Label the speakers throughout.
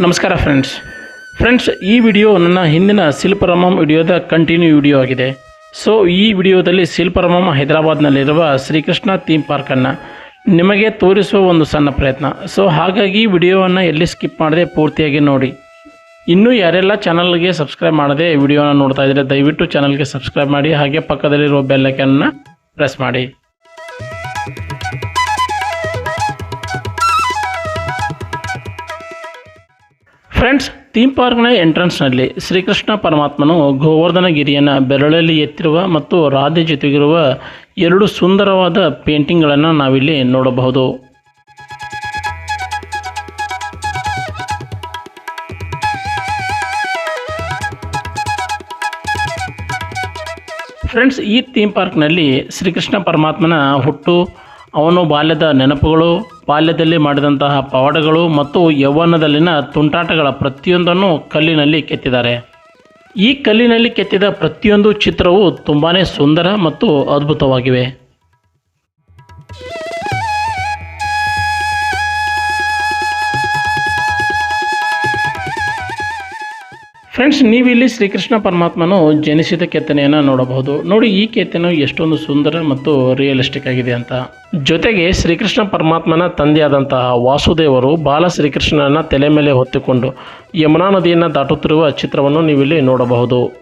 Speaker 1: ನಮಸ್ಕಾರ friends friends ಈ video ನನ್ನ ಹಿಂದಿನ ಶಿಲ್ಪರಮಂ ವಿಡಿಯೋದ ಕಂಟಿನ್ಯೂ ವಿಡಿಯೋ ಆಗಿದೆ. ಸೊ ಈ ವಿಡಿಯೋದಲ್ಲಿ ಶಿಲ್ಪರಮಂ ಹೈದರಾಬಾದ್ನಲ್ಲಿರುವ ಶ್ರೀಕೃಷ್ಣ ಥೀಮ್ ಪಾರ್ಕನ್ನು ನಿಮಗೆ ತೋರಿಸುವ ಒಂದು ಸಣ್ಣ ಪ್ರಯತ್ನ. ಸೊ ಹಾಗಾಗಿ ವಿಡಿಯೋವನ್ನು ಎಲ್ಲಿ ಸ್ಕಿಪ್ ಮಾಡದೆ ಪೂರ್ತಿಯಾಗಿ ನೋಡಿ. ಇನ್ನೂ ಯಾರೆಲ್ಲ ಚಾನಲ್ಗೆ ಸಬ್ಸ್ಕ್ರೈಬ್ ಮಾಡದೆ ವಿಡಿಯೋನ ನೋಡ್ತಾ ಇದ್ದರೆ ದಯವಿಟ್ಟು ಚಾನಲ್ಗೆ ಸಬ್ಸ್ಕ್ರೈಬ್ ಮಾಡಿ, ಹಾಗೆ ಪಕ್ಕದಲ್ಲಿರುವ ಬೆಲ್ಲೈಕನ್ನ ಪ್ರೆಸ್ ಮಾಡಿ. ಫ್ರೆಂಡ್ಸ್ ಥೀಮ್ ಪಾರ್ಕ್ನ ಎಂಟ್ರೆನ್ಸ್ನಲ್ಲಿ ಶ್ರೀಕೃಷ್ಣ ಪರಮಾತ್ಮನು ಗೋವರ್ಧನ ಗಿರಿಯನ್ನು ಬೆರಳಲ್ಲಿ ಎತ್ತಿರುವ ಮತ್ತು ರಾಧೆ ಜೊತೆಗಿರುವ ಎರಡು ಸುಂದರವಾದ ಪೇಂಟಿಂಗ್ಗಳನ್ನು ನಾವಿಲ್ಲಿ ನೋಡಬಹುದು. ಫ್ರೆಂಡ್ಸ್ ಈ ಥೀಮ್ ಪಾರ್ಕ್ನಲ್ಲಿ ಶ್ರೀಕೃಷ್ಣ ಪರಮಾತ್ಮನ ಹುಟ್ಟು ಅವನು ಬಾಲ್ಯದ ನೆನಪುಗಳು, ಬಾಲ್ಯದಲ್ಲಿ ಮಾಡಿದಂತಹ ಪವಾಡಗಳು ಮತ್ತು ಯೌವನದಲ್ಲಿನ ತುಂಟಾಟಗಳ ಪ್ರತಿಯೊಂದನ್ನು ಕಲ್ಲಿನಲ್ಲಿ ಕೆತ್ತಿದ್ದಾರೆ. ಈ ಕಲ್ಲಿನಲ್ಲಿ ಕೆತ್ತಿದ ಪ್ರತಿಯೊಂದು ಚಿತ್ರವು ತುಂಬಾ ಸುಂದರ ಮತ್ತು ಅದ್ಭುತವಾಗಿವೆ. ಫ್ರೆಂಡ್ಸ್ ನೀವಿಲ್ಲಿ ಶ್ರೀಕೃಷ್ಣ ಪರಮಾತ್ಮನು ಜನಿಸಿದ ಕೆತ್ತನೆಯನ್ನು ನೋಡಬಹುದು. ನೋಡಿ, ಈ ಕೆತ್ತನೆ ಎಷ್ಟೊಂದು ಸುಂದರ ಮತ್ತು ರಿಯಲಿಸ್ಟಿಕ್ ಆಗಿದೆ ಅಂತ. ಜೊತೆಗೆ ಶ್ರೀಕೃಷ್ಣ ಪರಮಾತ್ಮನ ತಂದೆಯಾದಂತಹ ವಾಸುದೇವರು ಬಾಲ ಶ್ರೀಕೃಷ್ಣನ ತಲೆ ಮೇಲೆ ಹೊತ್ತುಕೊಂಡು ಯಮುನಾ ನದಿಯನ್ನು ದಾಟುತ್ತಿರುವ ಚಿತ್ರವನ್ನು ನೀವಿಲ್ಲಿ ನೋಡಬಹುದು.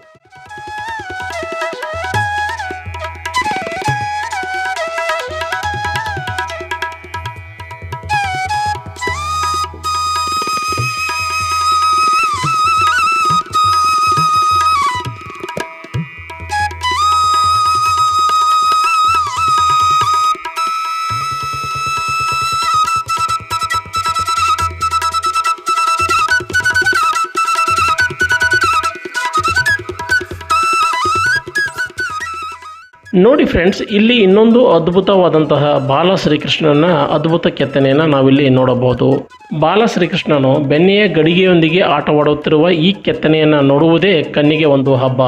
Speaker 1: ನೋಡಿ ಫ್ರೆಂಡ್ಸ್ ಇಲ್ಲಿ ಇನ್ನೊಂದು ಅದ್ಭುತವಾದಂತಹ ಬಾಲ ಶ್ರೀಕೃಷ್ಣನ ಅದ್ಭುತ ಕೆತ್ತನೆಯನ್ನು ನಾವಿಲ್ಲಿ ನೋಡಬಹುದು. ಬಾಲ ಶ್ರೀಕೃಷ್ಣನು ಬೆನ್ನೆಯ ಗಡಿಗೆಯೊಂದಿಗೆ ಆಟವಾಡುತ್ತಿರುವ ಈ ಕೆತ್ತನೆಯನ್ನು ನೋಡುವುದೇ ಕಣ್ಣಿಗೆ ಒಂದು ಹಬ್ಬ.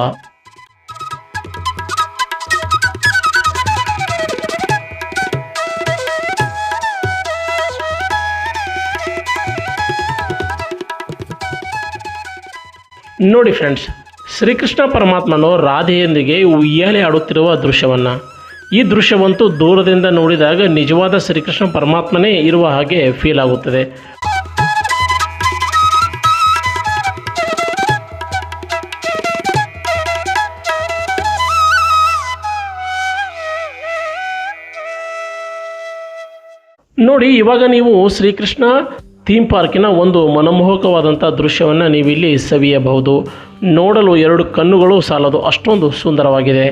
Speaker 1: ನೋಡಿ ಫ್ರೆಂಡ್ಸ್ ಶ್ರೀಕೃಷ್ಣ ಪರಮಾತ್ಮನು ರಾಧೆಯೊಂದಿಗೆ ಉಯ್ಯಾಲೆ ಆಡುತ್ತಿರುವ ದೃಶ್ಯವನ್ನು. ಈ ದೃಶ್ಯವಂತೂ ದೂರದಿಂದ ನೋಡಿದಾಗ ನಿಜವಾದ ಶ್ರೀಕೃಷ್ಣ ಪರಮಾತ್ಮನೇ ಇರುವ ಹಾಗೆ ಫೀಲ್ ಆಗುತ್ತದೆ. ನೋಡಿ, ಇವಾಗ ನೀವು ಶ್ರೀಕೃಷ್ಣ ಥೀಮ್ ಪಾರ್ಕಿನ ಒಂದು ಮನಮೋಹಕವಾದಂಥ ದೃಶ್ಯವನ್ನು ನೀವಿಲ್ಲಿ ಸವಿಯಬಹುದು. ನೋಡಲು ಎರಡು ಕಣ್ಣುಗಳು ಸಾಲದು ಅಷ್ಟೊಂದು ಸುಂದರವಾಗಿದೆ.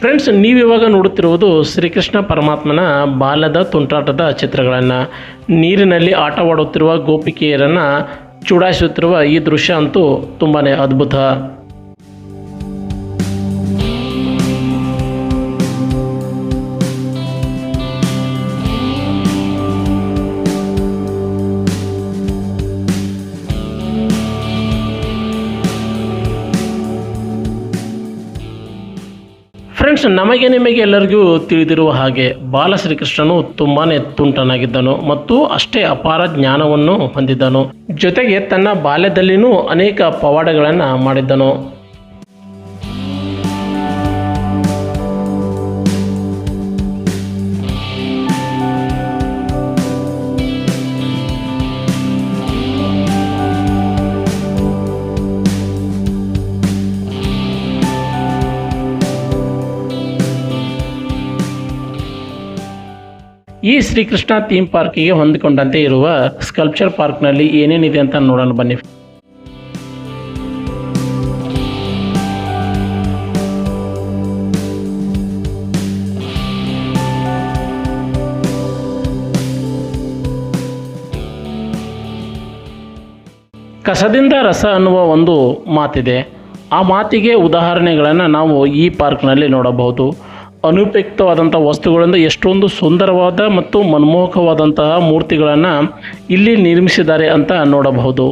Speaker 1: ಫ್ರೆಂಡ್ಸ್ ನೀವಿವಾಗ ನೋಡುತ್ತಿರುವುದು ಶ್ರೀಕೃಷ್ಣ ಪರಮಾತ್ಮನ ಬಾಲದ ತುಂಟಾಟದ ಚಿತ್ರಗಳನ್ನು. ನೀರಿನಲ್ಲಿ ಆಟವಾಡುತ್ತಿರುವ ಗೋಪಿಕೆಯರನ್ನು ಚುಡಾಯಿಸುತ್ತಿರುವ ಈ ದೃಶ್ಯ ಅಂತೂ ತುಂಬಾ ಅದ್ಭುತ. ಫ್ರೆಂಡ್ಸ್ ನಮಗೆ ನಿಮಗೆ ಎಲ್ಲರಿಗೂ ತಿಳಿದಿರುವ ಹಾಗೆ ಬಾಲ ಶ್ರೀಕೃಷ್ಣನು ತುಂಬಾ ತುಂಟನಾಗಿದ್ದನು ಮತ್ತು ಅಷ್ಟೇ ಅಪಾರ ಜ್ಞಾನವನ್ನು ಹೊಂದಿದ್ದನು. ಜೊತೆಗೆ ತನ್ನ ಬಾಲ್ಯದಲ್ಲಿನೂ ಅನೇಕ ಪವಾಡಗಳನ್ನು ಮಾಡಿದ್ದನು. ಈ ಶ್ರೀಕೃಷ್ಣ ಥೀಮ್ ಪಾರ್ಕಿಗೆ ಹೊಂದಿಕೊಂಡಂತೆ ಇರುವ ಸ್ಕಲ್ಪ್ಚರ್ ಪಾರ್ಕ್ನಲ್ಲಿ ಏನೇನಿದೆ ಅಂತ ನೋಡೋಣ ಬನ್ನಿ. ಕಸದಿಂದ ರಸ ಅನ್ನುವ ಒಂದು ಮಾತಿದೆ. ಆ ಮಾತಿಗೆ ಉದಾಹರಣೆಗಳನ್ನು ನಾವು ಈ ಪಾರ್ಕ್ನಲ್ಲಿ ನೋಡಬಹುದು. ಅನುಪಯುಕ್ತವಾದಂಥ ವಸ್ತುಗಳಿಂದ ಎಷ್ಟೊಂದು ಸುಂದರವಾದ ಮತ್ತು ಮನಮೋಹಕವಾದಂತಹ ಮೂರ್ತಿಗಳನ್ನು ಇಲ್ಲಿ ನಿರ್ಮಿಸಿದ್ದಾರೆ ಅಂತ ನೋಡಬಹುದು.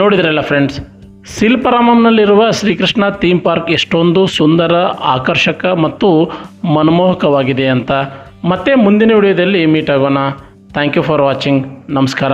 Speaker 1: ನೋಡಿದ್ರಲ್ಲ ಫ್ರೆಂಡ್ಸ್ ಶಿಲ್ಪರಾಮಂನಲ್ಲಿರುವ ಶ್ರೀಕೃಷ್ಣ ಥೀಮ್ ಪಾರ್ಕ್ ಎಷ್ಟೊಂದು ಸುಂದರ, ಆಕರ್ಷಕ ಮತ್ತು ಮನಮೋಹಕವಾಗಿದೆ ಅಂತ. ಮತ್ತೆ ಮುಂದಿನ ವಿಡಿಯೋದಲ್ಲಿ ಮೀಟ್ ಆಗೋಣ. ಥ್ಯಾಂಕ್ ಯು ಫಾರ್ ವಾಚಿಂಗ್ ನಮಸ್ಕಾರ.